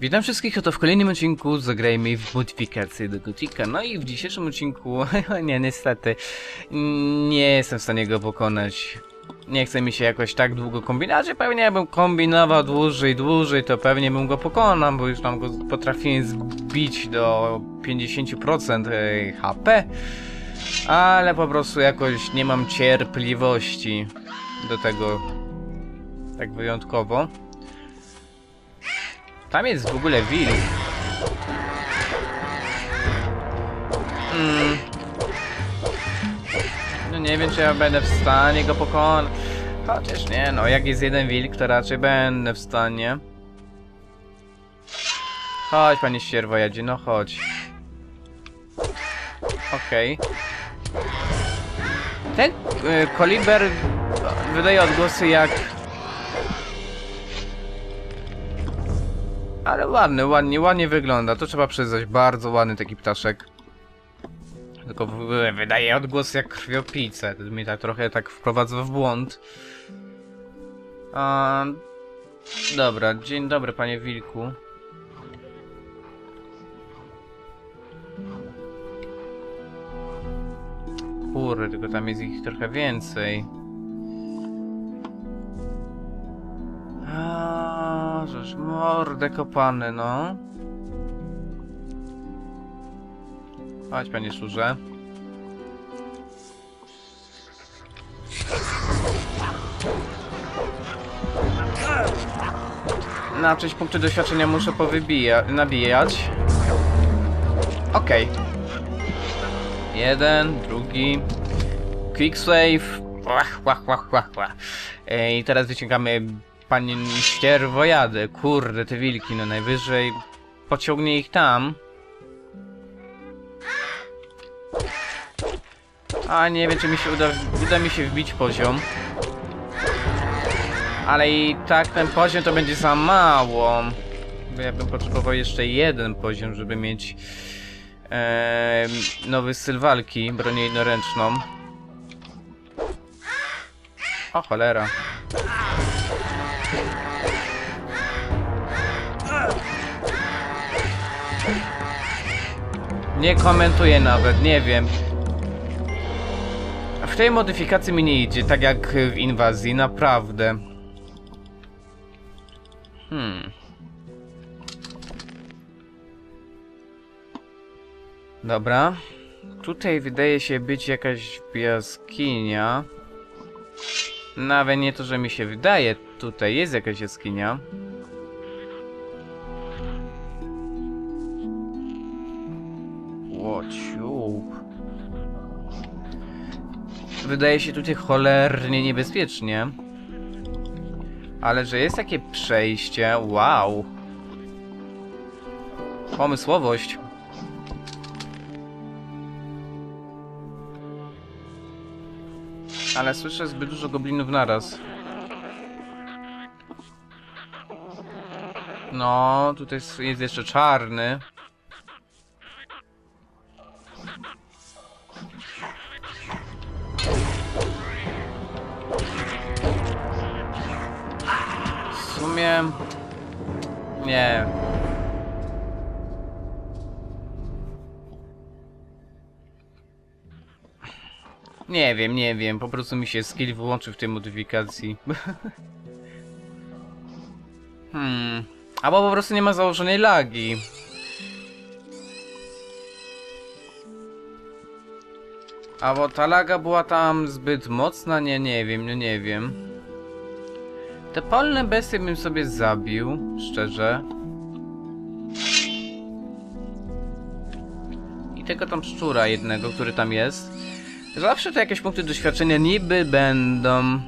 Witam wszystkich, oto w kolejnym odcinku zagrajmy w modyfikację do Gotika. No i w dzisiejszym odcinku, nie niestety, nie jestem w stanie go pokonać. Nie chce mi się jakoś tak długo kombinować, pewnie jakbym kombinował dłużej, dłużej, to pewnie bym go pokonał, bo już tam go potrafiłem zbić do 50% e, HP. Ale po prostu jakoś nie mam cierpliwości do tego tak wyjątkowo. Tam jest w ogóle wilk. Mm. No nie wiem, czy ja będę w stanie go pokonać. Chociaż nie, no jak jest jeden wilk, to raczej będę w stanie. Chodź, panie ścierwojadzie, no chodź. Okej. Ten y, koliber wydaje odgłosy jak Ale ładny, ładnie, ładnie wygląda, to trzeba przyznać, bardzo ładny taki ptaszek. Tylko wydaje odgłos jak krwiopijce, to mnie tak trochę tak wprowadza w błąd. A, dobra, dzień dobry panie wilku. Kurde, tylko tam jest ich trochę więcej. Mordę kopany, no. Chodź, panie szurze. Na część punkty doświadczenia muszę powybija nabijać. Okej. Jeden, drugi. Quick save. Łach, łach, łach. E, I teraz wyciągamy panie ścierwojady. Kurde, te wilki, no najwyżej pociągnie ich tam. A nie wiem, czy mi się uda, uda mi się wbić poziom. Ale i tak ten poziom to będzie za mało. Bo ja bym potrzebował jeszcze jeden poziom, żeby mieć e, nowy styl walki, bronię jednoręczną. O cholera. Nie komentuję nawet, nie wiem. W tej modyfikacji mi nie idzie, tak jak w inwazji, naprawdę. Hmm. Dobra. Tutaj wydaje się być jakaś jaskinia. Nawet nie to, że mi się wydaje, tutaj jest jakaś jaskinia. Łociu. Wydaje się tutaj cholernie niebezpiecznie. Ale że jest takie przejście, wow. Pomysłowość. Ale słyszę zbyt dużo goblinów naraz. No, tutaj jest- jeszcze czarny. Wiem, nie wiem. Po prostu mi się skill wyłączył w tej modyfikacji. hmm. Albo po prostu nie ma założonej lagi. Albo ta laga była tam zbyt mocna? Nie, nie wiem, no nie wiem. Te polne bestie bym sobie zabił, szczerze. I tego tam szczura jednego, który tam jest. Zawsze to jakieś punkty doświadczenia niby będą.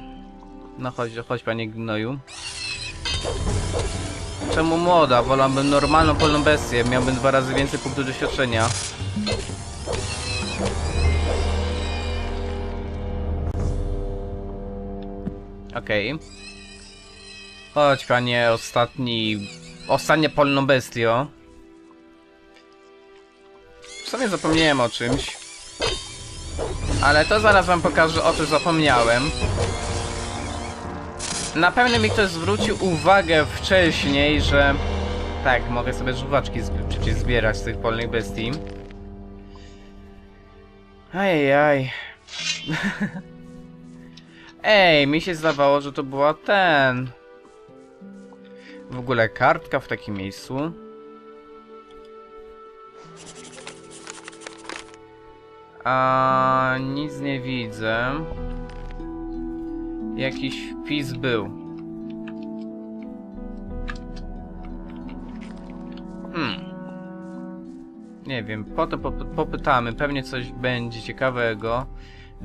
No chodź, chodź panie gnoju. Czemu młoda? Wolałbym normalną polną bestię. Miałbym dwa razy więcej punktów doświadczenia. Okej. Chodź panie ostatni... Ostatnia polną bestio. W sumie zapomniałem o czymś. Ale to zaraz wam pokażę o czym zapomniałem. Na pewno mi ktoś zwrócił uwagę wcześniej, że Tak, mogę sobie żuwaczki przecież zbierać z tych polnych bestii. Ajajaj. Ej, mi się zdawało, że to była ten. W ogóle kartka w takim miejscu. A nic nie widzę. Jakiś wpis był. Hmm. Nie wiem, potem pop popytamy, pewnie coś będzie ciekawego.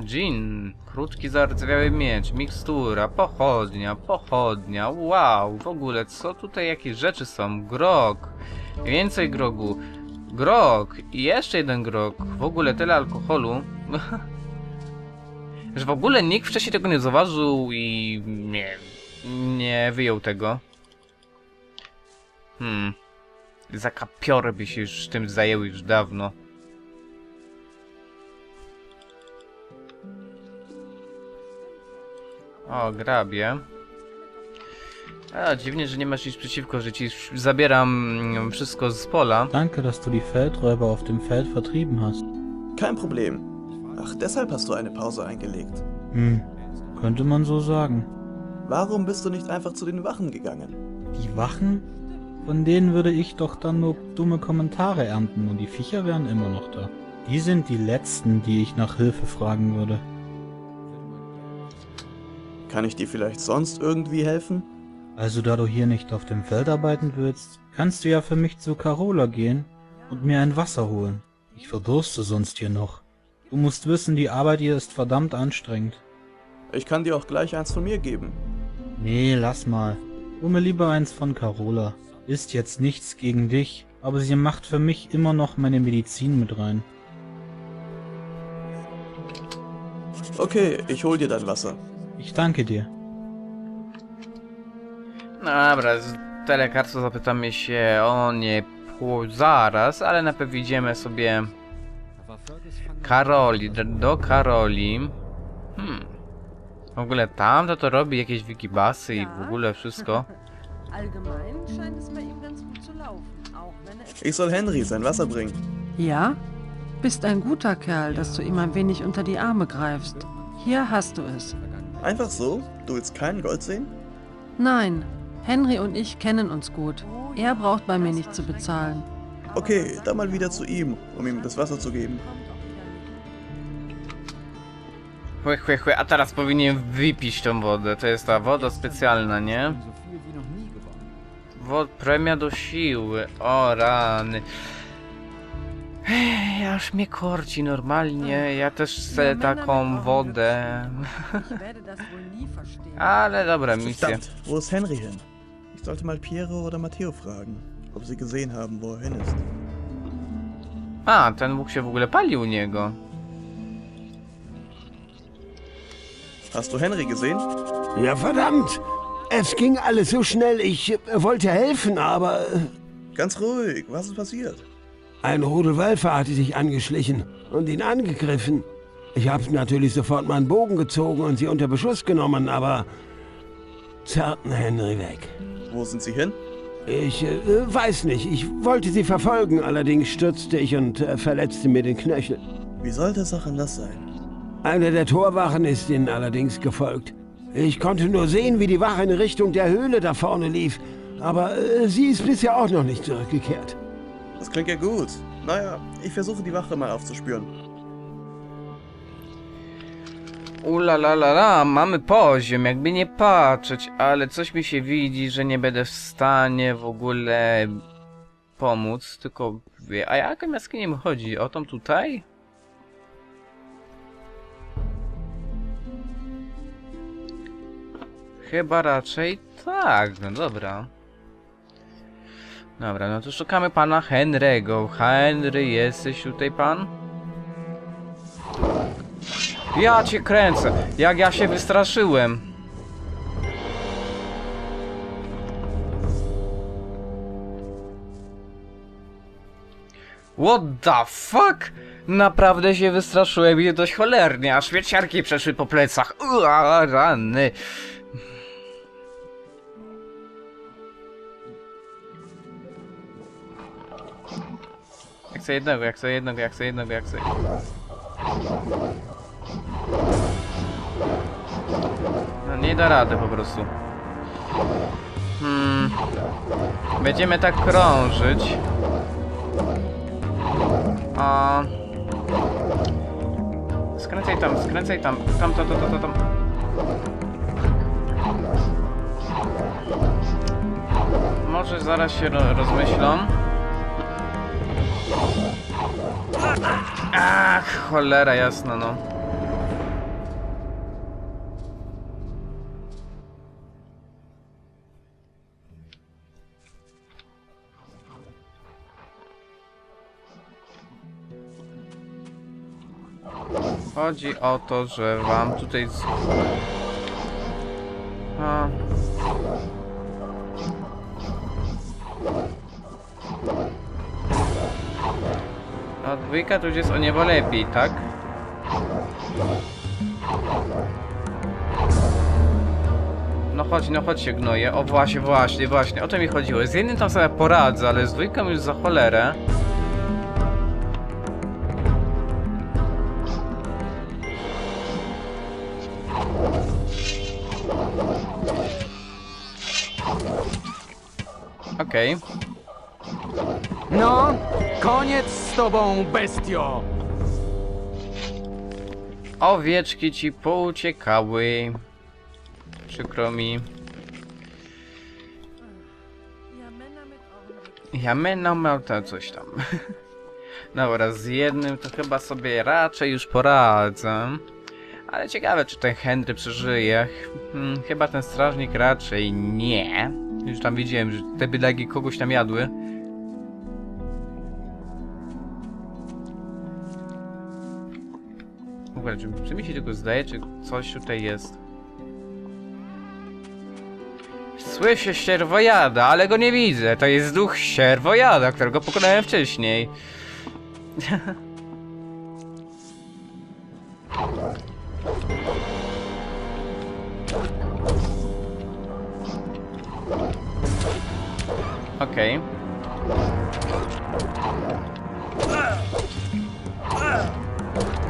Gin, krótki zardzewiały miecz, mikstura, pochodnia, pochodnia, wow, w ogóle co tutaj jakieś rzeczy są? Grog, więcej grogu, grog i jeszcze jeden grog, w ogóle tyle alkoholu. Że w ogóle nikt wcześniej tego nie zauważył i nie, nie wyjął tego. Hmm. Zakapiory by się już tym zajęły już dawno. O, grabie. A, dziwnie, że nie masz nic przeciwko, że ci zabieram mm, wszystko z pola. Danke, dass du die Feldräuber auf dem Feld vertrieben hast. Kein Problem. Ach, deshalb hast du eine Pause eingelegt. Hm, könnte man so sagen. Warum bist du nicht einfach zu den Wachen gegangen? Die Wachen? Von denen würde ich doch dann nur dumme Kommentare ernten und die Viecher wären immer noch da. Die sind die letzten, die ich nach Hilfe fragen würde. Kann ich dir vielleicht sonst irgendwie helfen? Also da du hier nicht auf dem Feld arbeiten willst, kannst du ja für mich zu Carola gehen und mir ein Wasser holen. Ich verdurste sonst hier noch. Du musst wissen, die Arbeit hier ist verdammt anstrengend. Ich kann dir auch gleich eins von mir geben. Nee, lass mal. Hol mir lieber eins von Carola. Ist jetzt nichts gegen dich, aber sie macht für mich immer noch meine Medizin mit rein. Okay, ich hol dir dein Wasser. Ich danke dir. Dobra, z telekartu zapytamy się o nie pół zaraz, ale najpierw idziemy sobie Karoli, do, do Karoli. Hmm. W ogóle tamto to robi jakieś wikibasy i w ogóle wszystko. Allgemein scheint es bei ihm ganz gut zu laufen, auch wenn er Ich soll Henry sein Wasser bringen. Ja? Bist ein guter Kerl, dass du ihm ein wenig unter die Arme greifst. Hier hast du es. Einfach so? Du willst kein Gold sehen? Nein, Henry und ich kennen uns gut. Er braucht bei mir nicht zu bezahlen. Okay, dann mal wieder zu ihm, um ihm das Wasser zu geben. Chłe, chłe, chłe, a teraz powinien wypić tą wodę. To jest ta woda specjalna, nie? Wod, premia do siły. O rany. Ech, Aż mnie korci normalnie. Ja też chcę taką wodę. Ich werde das wohl nie verstehen. Ale dobra, misja. Wo ist Henry hin? Ich sollte mal Piero oder Matteo fragen, ob sie gesehen haben, wo er hin ist. A, ten Bóg się w ogóle pali u niego. Hast du Henry gesehen? Ja, verdammt! Es ging alles so schnell. Ich äh, wollte helfen, aber äh, Ganz ruhig, was ist passiert? ein Rudel Wölfe hatte sich angeschlichen und ihn angegriffen. Ich habe natürlich sofort meinen Bogen gezogen und sie unter Beschuss genommen, aber zerrten Henry weg. Wo sind sie hin? Ich äh, weiß nicht. Ich wollte sie verfolgen, allerdings stürzte ich und äh, verletzte mir den Knöchel. Wie soll das auch anders sein? Einer der Torwachen ist ihnen allerdings gefolgt. Ich konnte nur sehen, wie die Wache in Richtung der Höhle da vorne lief, aber äh, sie ist bisher auch noch nicht zurückgekehrt. Das klingt ja gut. Naja, ich versuche die Wache mal aufzuspüren. Ulalalala, mamy poziom, jakby nie patrzeć, ale coś mi się widzi, że nie będę w stanie w ogóle pomóc, tylko wie, a jaką jaskinię chodzi? O tą tutaj? Chyba raczej tak, no dobra. Dobra, no to szukamy pana Henry'ego. Henry, jesteś tutaj pan? Ja cię kręcę, jak ja się wystraszyłem. What the fuck? Naprawdę się wystraszyłem i dość cholernie, aż wieciarki przeszły po plecach. Ua, rany. chcę jednego, ja chcę jednego, ja chcę jednego, ja chcę... No nie da rady po prostu. Hmm. Będziemy tak krążyć. A... Skręcaj tam, skręcaj tam, tam, tam, tam, tam, tam. Może zaraz się ro rozmyślą. Ach, cholera jasna, no. Chodzi o to, że wam tutaj... Z... A. A dwójka to już jest o niebo lepiej, tak? No chodź, no chodź się gnoje. O właśnie, właśnie, właśnie. O to mi chodziło. Z jednym tam sobie poradzę, ale z dwójką już za cholerę. Okej. No, koniec z tobą, bestio! Owieczki ci pouciekały. Przykro mi. Ja miał to coś tam. Dobra, z jednym to chyba sobie raczej już poradzę. Ale ciekawe, czy ten Henry przeżyje. Hmm, chyba ten strażnik raczej nie. Już tam widziałem, że te bydlagi kogoś tam jadły. Czy, czy mi się tylko zdaje, czy coś tutaj jest? Słyszę sierwojada, ale go nie widzę. To jest duch sierwojada, którego pokonałem wcześniej. Okej.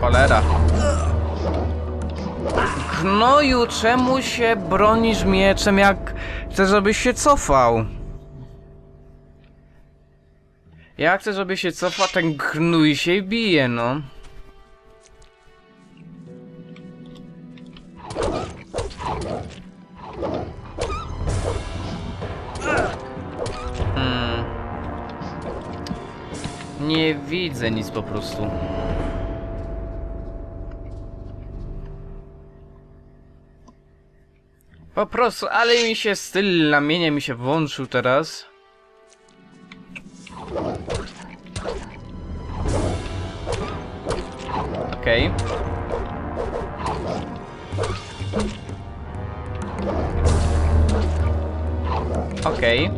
Cholera. Gnoju, czemu się bronisz mieczem, jak chcę, żebyś się cofał? Ja chcę, żeby się cofał, ten gnój się bije, no. Widzę nic po prostu. Po prostu, ale mi się styl lamienia mi się włączył teraz. Okej. Okej.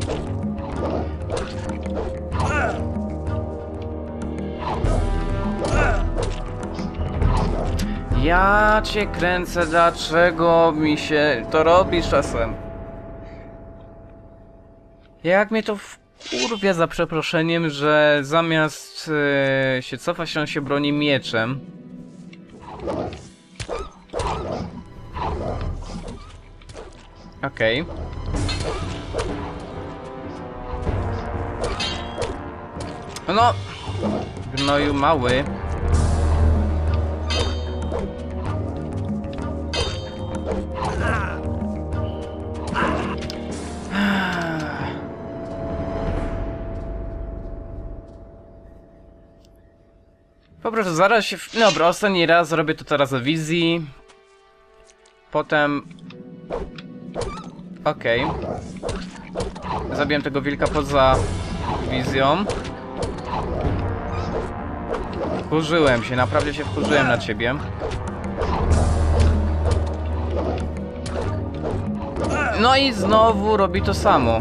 Ja cię kręcę, dlaczego mi się to robisz czasem? Jak mnie to wkurwia za przeproszeniem, że zamiast e, się cofać, on się broni mieczem. Okej. No, gnoju mały. Po prostu zaraz się... w- Dobra, ostatni raz zrobię to teraz o wizji. Potem... Okej. Zabiłem tego wilka poza wizją. Wkurzyłem się, naprawdę się wkurzyłem na ciebie. No i znowu robi to samo.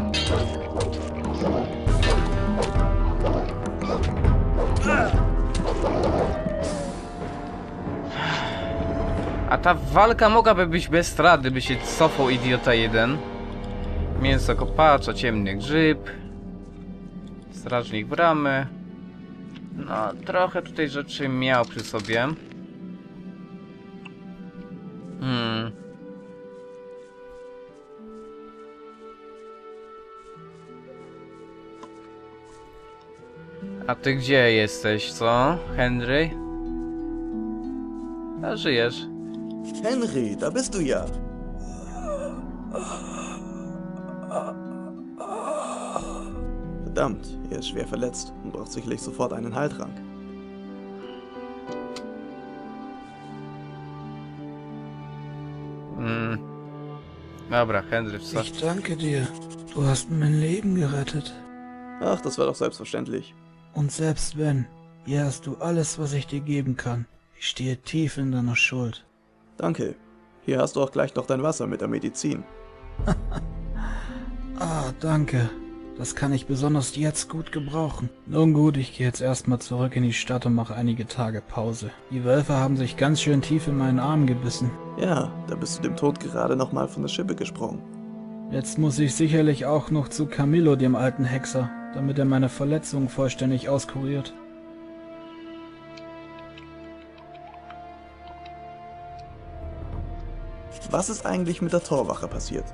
A ta walka mogłaby być bez rady, by się cofał idiota jeden. Mięso kopacza, ciemny grzyb. Strażnik bramy. No, trochę tutaj rzeczy miał przy sobie. Hmm. A ty gdzie jesteś, co, Henry? A żyjesz. Henry, da bist du ja. Verdammt, er ist schwer verletzt und braucht sicherlich sofort einen Heiltrank. Hmm. Dobra, Henry, co? Ich danke dir. Du hast mein Leben gerettet. Ach, das war doch selbstverständlich. Und selbst wenn, hier hast du alles, was ich dir geben kann. Ich stehe tief in deiner Schuld. Danke. Hier hast du auch gleich noch dein Wasser mit der Medizin. Ah, danke. Das kann ich besonders jetzt gut gebrauchen. Nun gut, ich gehe jetzt erstmal zurück in die Stadt und mache einige Tage Pause. Die Wölfe haben sich ganz schön tief in meinen Arm gebissen. Ja, da bist du dem Tod gerade noch mal von der Schippe gesprungen. Jetzt muss ich sicherlich auch noch zu Camillo, dem alten Hexer, damit er meine Verletzungen vollständig auskuriert. Was ist eigentlich mit der Torwache passiert?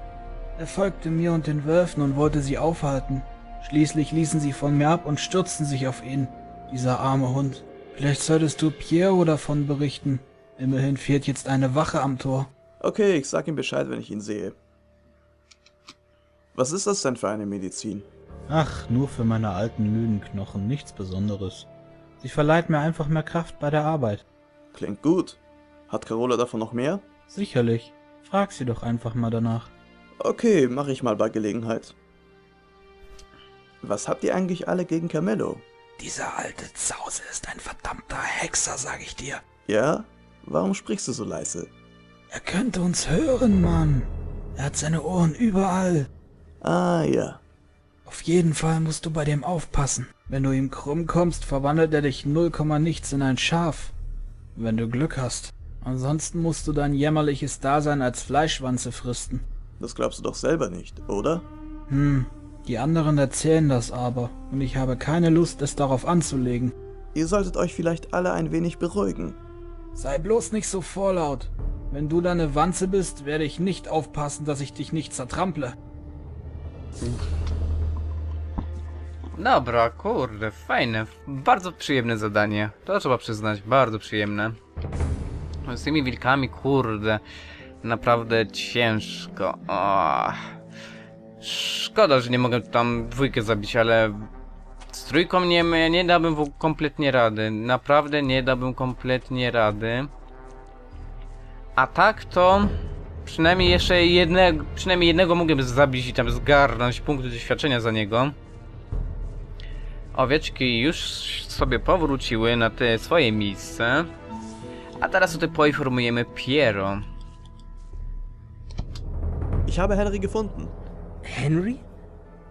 Er folgte mir und den Wölfen und wollte sie aufhalten. Schließlich ließen sie von mir ab und stürzten sich auf ihn, dieser arme Hund. Vielleicht solltest du Piero davon berichten. Immerhin fehlt jetzt eine Wache am Tor. Okay, ich sag ihm Bescheid, wenn ich ihn sehe. Was ist das denn für eine Medizin? Ach, nur für meine alten müden Knochen, nichts Besonderes. Sie verleiht mir einfach mehr Kraft bei der Arbeit. Klingt gut. Hat Carola davon noch mehr? Sicherlich. Frag sie doch einfach mal danach. Okay, mache ich mal bei Gelegenheit. Was habt ihr eigentlich alle gegen Carmelo? Dieser alte Zause ist ein verdammter Hexer, sag ich dir. Ja? Warum sprichst du so leise? Er könnte uns hören, Mann. Er hat seine Ohren überall. Ah ja. Auf jeden Fall musst du bei dem aufpassen. Wenn du ihm krumm kommst, verwandelt er dich 0, nichts in ein Schaf. Wenn du Glück hast. Ansonsten musst du dein jämmerliches Dasein als Fleischwanze fristen. Das glaubst du doch selber nicht, oder? Hm, die anderen erzählen das aber, und ich habe keine Lust, es darauf anzulegen. Ihr solltet euch vielleicht alle ein wenig beruhigen. Sei bloß nicht so vorlaut. Wenn du deine Wanze bist, werde ich nicht aufpassen, dass ich dich nicht zertrample. Dobra, kurde, fajne. Bardzo przyjemne zadanie. To trzeba przyznać, bardzo przyjemne. Z tymi wilkami, kurde, naprawdę ciężko. O. Szkoda, że nie mogę tam dwójkę zabić, ale z trójką nie, nie dałbym kompletnie rady. Naprawdę nie dałbym kompletnie rady. A tak to przynajmniej jeszcze jednego, przynajmniej jednego mógłbym zabić i tam zgarnąć punkty doświadczenia za niego. Owieczki już sobie powróciły na te swoje miejsce. A teraz tutaj poinformujemy Piero. Ich habe Henry gefunden. Henry?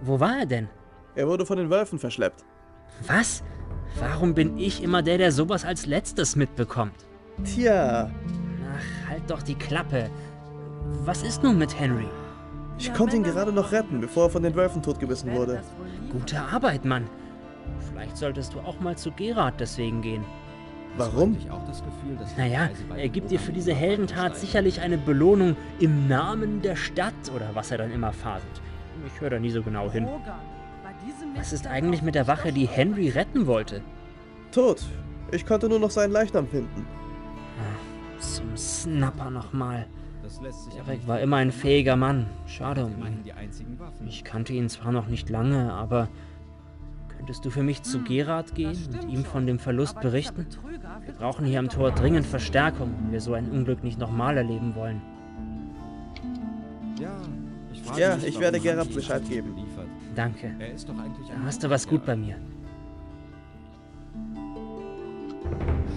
Wo war er denn? Er wurde von den Wölfen verschleppt. Was? Warum bin ich immer der, der sowas als letztes mitbekommt? Tja, Ach, halt doch die Klappe. Was ist nun mit Henry? ich konnte ihn gerade noch retten, bevor er von den Wölfen totgebissen wurde. Gute Arbeit, Mann. Vielleicht solltest du auch mal zu Gerard deswegen gehen. Warum? Naja, er gibt dir für diese Heldentat sicherlich eine Belohnung im Namen der Stadt oder was er dann immer faselt. Ich höre da nie so genau hin. Was ist eigentlich mit der Wache, die Henry retten wollte? Tot. Ich konnte nur noch seinen Leichnam finden. Zum Snapper nochmal. Derek war immer ein fähiger Mann. Schade um ihn. Ich kannte ihn zwar noch nicht lange, aber könntest du für mich zu Gerard gehen und ihm von dem Verlust berichten? Wir brauchen hier am Tor dringend Verstärkung, wenn wir so ein Unglück nicht nochmal erleben wollen. Ja, ich werde Gerard Bescheid geben. Danke. Da hast du was gut bei mir.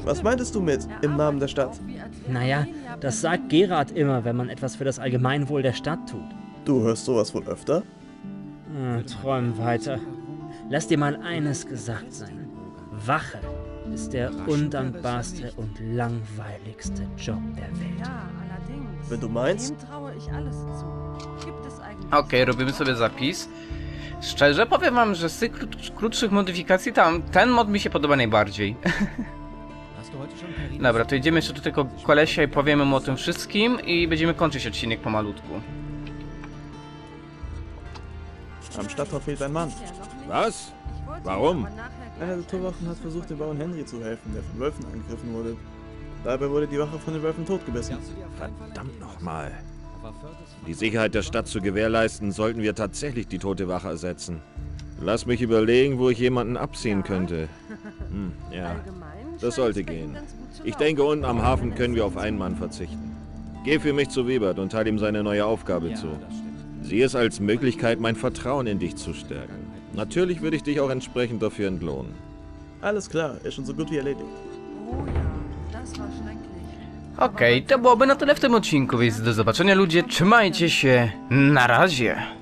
Was meintest du mit im Namen der Stadt? Naja, das sagt Gerard immer, wenn man etwas für das Allgemeinwohl der Stadt tut. Du hörst sowas wohl öfter? Ah, träum weiter. Lass dir mal eines gesagt sein. Wache ist der undankbarste und langweiligste Job der Welt. Ja, allerdings. Wenn du meinst. Dem traue ich alles zu. Gibt es eigentlich Okej, robimy sobie zapis. Szczerze powiem wam, że z tych krót- krótszych modyfikacji tam ten mod mi się podoba najbardziej. Dobra, to idziemy jeszcze do tego kolesia i powiemy mu o tym wszystkim i będziemy kończyć odcinek pomalutku. Am Stadttor fehlt ein Mann. Was? Warum? Einer der Torwachen hat versucht, dem Bauern Henry zu helfen, der von Wölfen angegriffen wurde. Dabei wurde die Wache von den Wölfen totgebissen. Verdammt nochmal. Um die Sicherheit der Stadt zu gewährleisten, sollten wir tatsächlich die tote Wache ersetzen. Lass mich überlegen, wo ich jemanden abziehen könnte. Hm, ja, das sollte gehen. Ich denke, unten am Hafen können wir auf einen Mann verzichten. Geh für mich zu Webert und teile ihm seine neue Aufgabe zu. Sieh es als Möglichkeit, mein Vertrauen in dich zu stärken. Natürlich würde ich dich auch entsprechend dafür entlohnen. Alles klar, ist schon so gut wie erledigt. Oh ja, das war schrecklich. Okej, to byłoby na tyle w tym odcinku, więc do zobaczenia ludzie, trzymajcie się, na razie.